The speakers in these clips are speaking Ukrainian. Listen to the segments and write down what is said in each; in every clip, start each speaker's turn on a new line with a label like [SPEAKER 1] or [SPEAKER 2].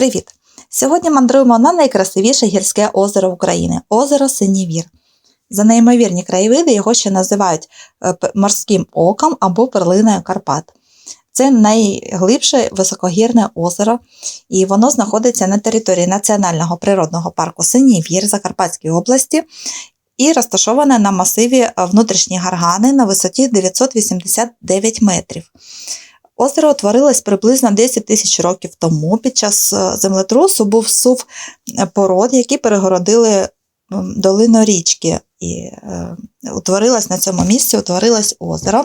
[SPEAKER 1] Привіт! Сьогодні мандруємо на найкрасивіше гірське озеро України озеро Синівір. За неймовірні краєвиди його ще називають е, морським оком або перлиною Карпат. Це найглибше високогірне озеро, і воно знаходиться на території Національного природного парку Синівір Закарпатської області і розташоване на масиві внутрішні гаргани на висоті 989 метрів. Озеро утворилось приблизно 10 тисяч років тому. Під час е, землетрусу був сув е, пород, які перегородили долину річки. І е, утворилось на цьому місці утворилось озеро,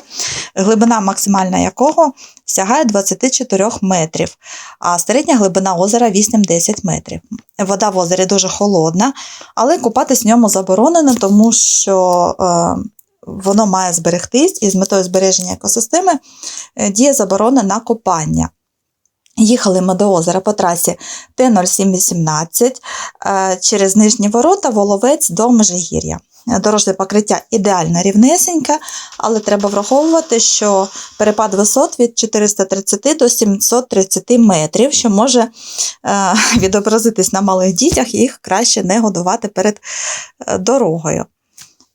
[SPEAKER 1] глибина максимальна якого сягає 24 метрів, а середня глибина озера 8-10 метрів. Вода в озері дуже холодна, але купатись в ньому заборонено, тому що е, воно має зберегтись і з метою збереження екосистеми е, діє заборона на копання. Їхали ми до озера по трасі Т-0718 е, через нижні ворота Воловець до Межигір'я. Дорожне покриття ідеально рівнесеньке, але треба враховувати, що перепад висот від 430 до 730 метрів, що може е, відобразитись на малих дітях, і їх краще не годувати перед дорогою.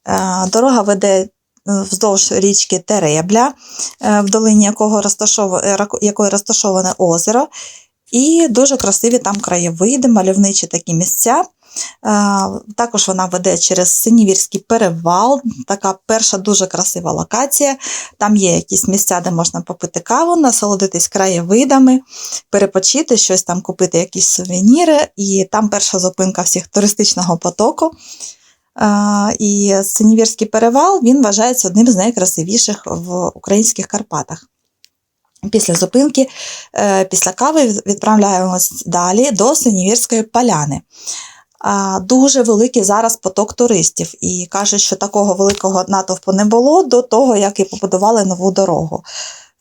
[SPEAKER 1] Е, Дорога веде е, вздовж річки Теребля, е, в долині якого розташоване, якої розташоване озеро, і дуже красиві там краєвиди, мальовничі такі місця. Також вона веде через Синівірський перевал, така перша дуже красива локація. Там є якісь місця, де можна попити каву, насолодитись краєвидами, перепочити, щось там купити, якісь сувеніри. І там перша зупинка всіх туристичного потоку. І Синівірський перевал він вважається одним з найкрасивіших в українських Карпатах. Після зупинки, е, після кави відправляємось далі до Синівірської поляни. Дуже великий зараз поток туристів, і кажуть, що такого великого натовпу не було до того, як і побудували нову дорогу.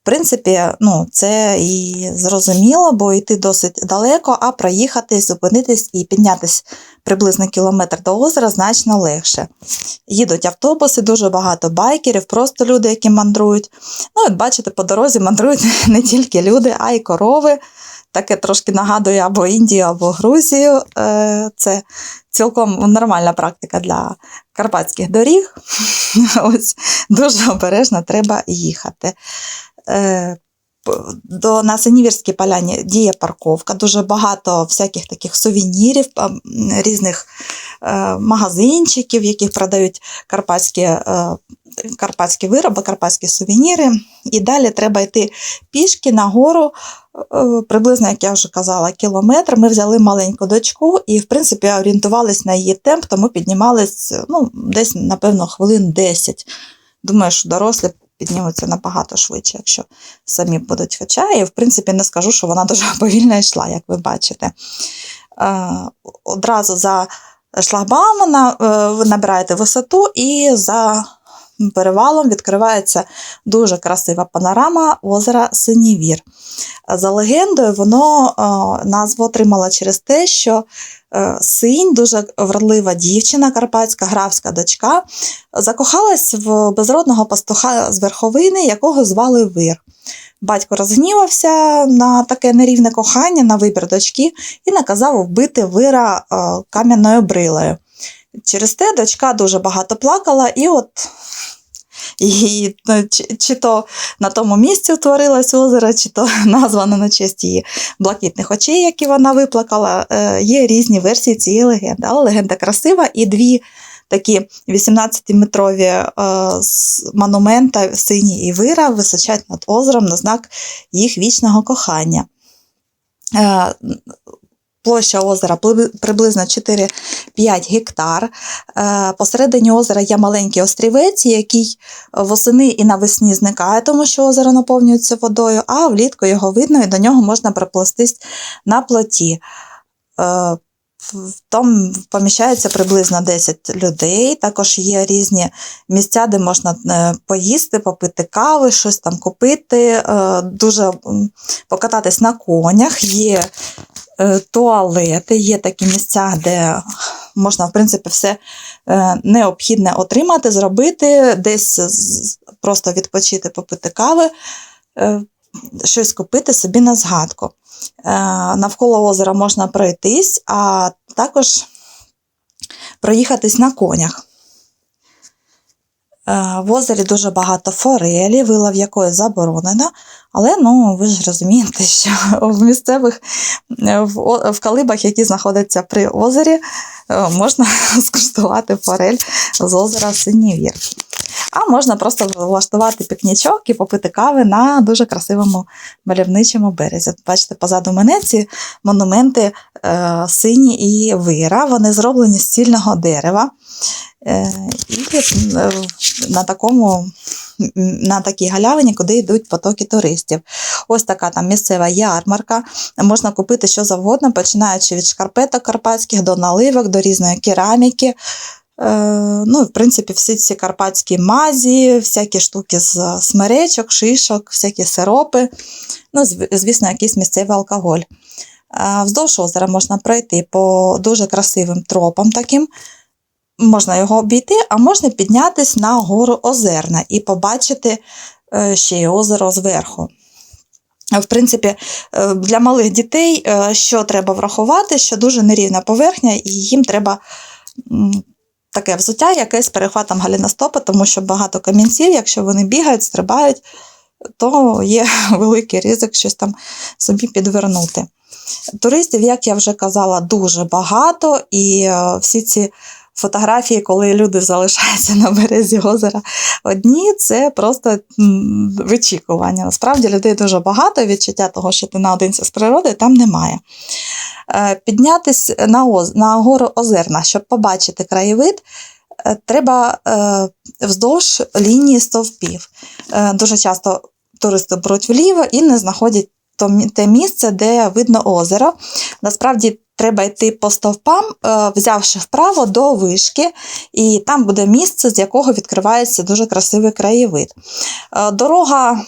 [SPEAKER 1] Принципі, ну, це і зрозуміло, бо йти досить далеко, а проїхати, зупинитись і піднятись приблизно кілометр до озера значно легше. Їдуть автобуси, дуже багато байкерів, просто люди, які мандрують. Ну, от бачите, по дорозі мандрують не тільки люди, а й корови. Таке трошки нагадує або Індію, або Грузію. Е, Це цілком нормальна практика для карпатських доріг. Ось дуже обережно треба їхати. Е, До на Синівірській поляні діє парковка, дуже багато всяких таких сувенірів, різних е, магазинчиків, в яких продають карпатські, е, карпатські вироби, карпатські сувеніри. І далі треба йти пішки нагору, е, приблизно, як я вже казала, кілометр. Ми взяли маленьку дочку і, в принципі, орієнтувались на її темп, тому піднімались ну, десь, напевно, хвилин 10. Думаю, що дорослі піднімуться набагато швидше, якщо самі будуть. Хоча і, в принципі, не скажу, що вона дуже повільно йшла, як ви бачите. Е, Одразу за шлагбаумом е, набираєте висоту і за перевалом відкривається дуже красива панорама озера Синівір. За легендою, воно е, назву отримало через те, що е, синь, дуже вродлива дівчина, карпатська графська дочка, закохалась в безродного пастуха з верховини, якого звали Вир. Батько розгнівався на таке нерівне кохання, на вибір дочки, і наказав вбити вира е, кам'яною брилою. Через те дочка дуже багато плакала, і от її, ну, чи, чи то на тому місці утворилось озеро, чи то названо на честь її блакитних очей, які вона виплакала. Е, Є різні версії цієї легенди, але легенда красива, і дві такі 18-метрові е, монумента сині і вира височать над озером на знак їх вічного кохання. Площа озера приблизно 4-5 гектар. Е, Посередині озера є маленький острівець, який восени і навесні зникає, тому що озеро наповнюється водою, а влітку його видно і до нього можна приплестись на плоті. Е, Там поміщається приблизно 10 людей. Також є різні місця, де можна е, поїсти, попити кави, щось там купити, дуже покататись на конях. Є туалети, є такі місця, де можна, в принципі, все е, необхідне отримати, зробити, десь просто відпочити, попити кави. Е, щось купити собі на згадку. Е, Навколо озера можна пройтись, а також проїхатись на конях. Е, В озері дуже багато форелі, вилов якої заборонено, але ну, ви ж розумієте, що в місцевих е, в калибах, які знаходяться при озері, е, можна скуштувати форель з озера Синівір. А можна просто влаштувати пікнічок і попити кави на дуже красивому мальовничому березі. Бачите, позаду мене ці монументи е, сині і вира. Вони зроблені з цільного дерева. Е, і е, на такому. На такій галявині, куди йдуть потоки туристів. Ось така там місцева ярмарка. Можна купити що завгодно, починаючи від шкарпеток карпатських до наливок, до різної кераміки. Е, ну, в принципі, всі ці карпатські мазі, всякі штуки з смеречок, шишок, всякі сиропи. Ну, звісно, якийсь місцевий алкоголь. Е, Вздовж озера можна пройти по дуже красивим тропам таким. Можна його обійти, а можна піднятись на гору Озерна і побачити е, ще й озеро зверху. В принципі, е, для малих дітей е, що треба врахувати, що дуже нерівна поверхня, і їм треба таке взуття, яке з перехватом галіностопа, тому що багато камінців, якщо вони бігають, стрибають, то є великий ризик щось там собі підвернути. Туристів, як я вже казала, дуже багато, і е, всі ці фотографії, коли люди залишаються на березі озера одні, це просто вичікування. Насправді людей дуже багато, відчуття того, що ти наодинці з природою, там немає. Е, Піднятись на, оз, на гору Озерна, щоб побачити краєвид, е, треба е, вздовж лінії стовпів. Дуже часто туристи беруть вліво і не знаходять те місце, де видно озеро. Насправді треба йти по стовпам, е, взявши вправо до вишки, і там буде місце, з якого відкривається дуже красивий краєвид. Е, Дорога,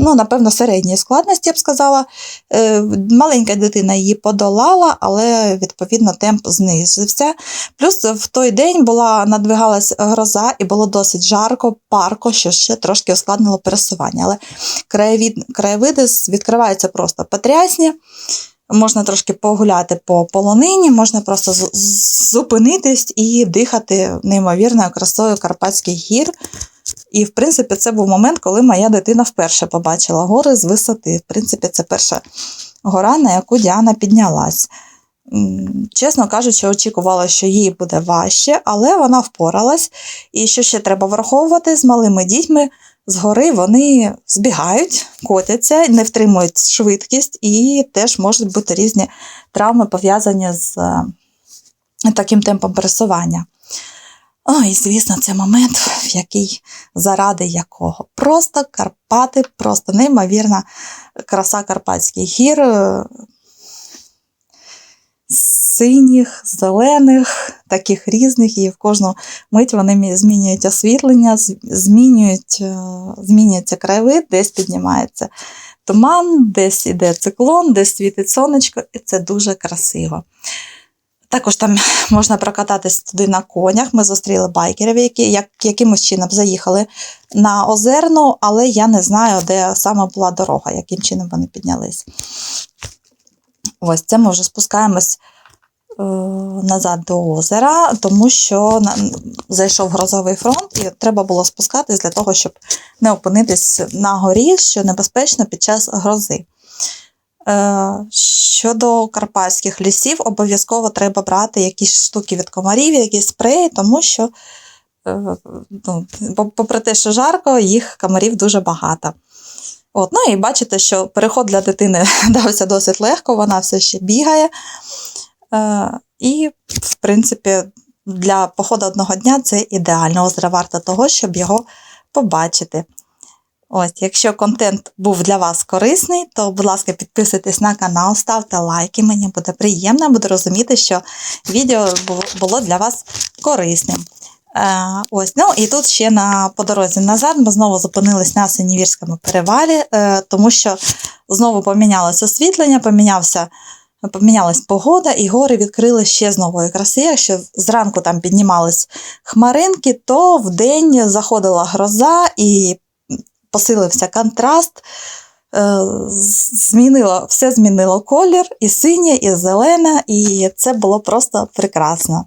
[SPEAKER 1] ну, напевно, середньої складності, я б сказала. Е, Маленька дитина її подолала, але відповідно темп знизився. Плюс в той день була надвигалась гроза і було досить жарко, парко, що ще трошки ускладнило пересування. Але краєвид, краєвиди відкриваються просто потрясні. Можна трошки погуляти по полонині, можна просто зупинитись і дихати неймовірною красою Карпатських гір. І, в принципі, це був момент, коли моя дитина вперше побачила гори з висоти. В принципі, це перша гора, на яку Діана піднялась. Чесно кажучи, очікувала, що їй буде важче, але вона впоралась. І що ще треба враховувати з малими дітьми, згори вони збігають, котяться, не втримують швидкість, і теж можуть бути різні травми пов'язані з е, таким темпом пересування. О, і звісно, це момент, в який заради якого. Просто Карпати, просто неймовірна краса Карпатських гір. Синіх, зелених, таких різних, і в кожну мить вони змінюють освітлення, змінюють, е, змінюється краєвид, десь піднімається туман, десь іде циклон, десь світить сонечко, і це дуже красиво. Також там можна прокататись туди на конях. Ми зустріли байкерів, які як, якимось чином заїхали на озерну, але я не знаю, де саме була дорога, яким чином вони піднялись. Ось це ми вже спускаємось е, назад до озера, тому що зайшов грозовий фронт, і треба було спускатись для того, щоб не опинитись на горі, що небезпечно під час грози. Е, Щодо карпатських лісів, обов'язково треба брати якісь штуки від комарів, якісь спреї, тому що, е, ну, попри те, що жарко, їх комарів дуже багато. От, ну і бачите, що переход для дитини дався досить легко, вона все ще бігає. Е, і, в принципі, для походу одного дня це ідеально. Озеро варто того, щоб його побачити. Ось, якщо контент був для вас корисний, то, будь ласка, підписуйтесь на канал, ставте лайки, мені буде приємно, буду розуміти, що відео було- було для вас корисним. Е, ось, ну і тут ще на по дорозі назад ми знову зупинились на Синівірському перевалі, е, тому що знову помінялося освітлення, помінявся, помінялась погода, і гори відкрили ще з нової краси. Якщо зранку там піднімались хмаринки, то вдень заходила гроза і посилився контраст. е, змінило, все змінило колір, і синє, і зелене, і це було просто прекрасно.